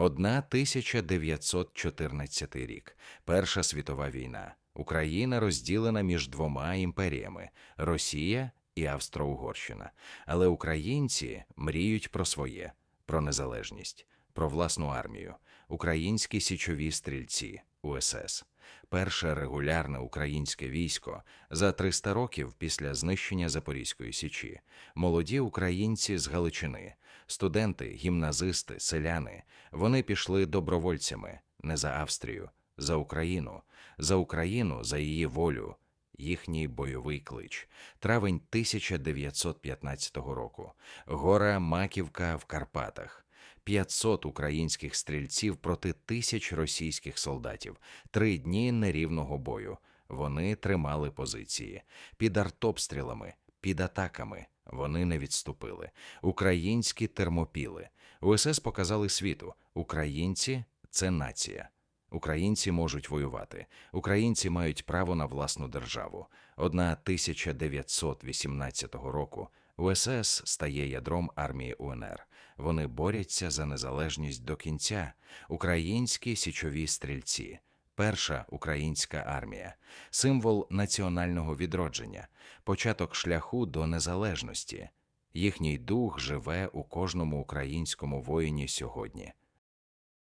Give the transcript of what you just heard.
1914 рік, Перша світова війна. Україна розділена між двома імперіями Росія і Австро-Угорщина. Але українці мріють про своє, про незалежність, про власну армію, українські січові стрільці УСС. Перше регулярне українське військо за 300 років після знищення Запорізької січі. Молоді українці з Галичини, студенти, гімназисти, селяни. Вони пішли добровольцями не за Австрію, за Україну, за Україну, за її волю, їхній бойовий клич. Травень 1915 року. Гора Маківка в Карпатах. 500 українських стрільців проти тисяч російських солдатів. Три дні нерівного бою. Вони тримали позиції під артобстрілами, під атаками. Вони не відступили. Українські термопіли. УСС показали світу: українці це нація. Українці можуть воювати. Українці мають право на власну державу. Одна 1918 року УСС стає ядром армії УНР. Вони борються за незалежність до кінця. Українські січові стрільці. Перша українська армія, символ національного відродження, початок шляху до незалежності. Їхній дух живе у кожному українському воїні сьогодні.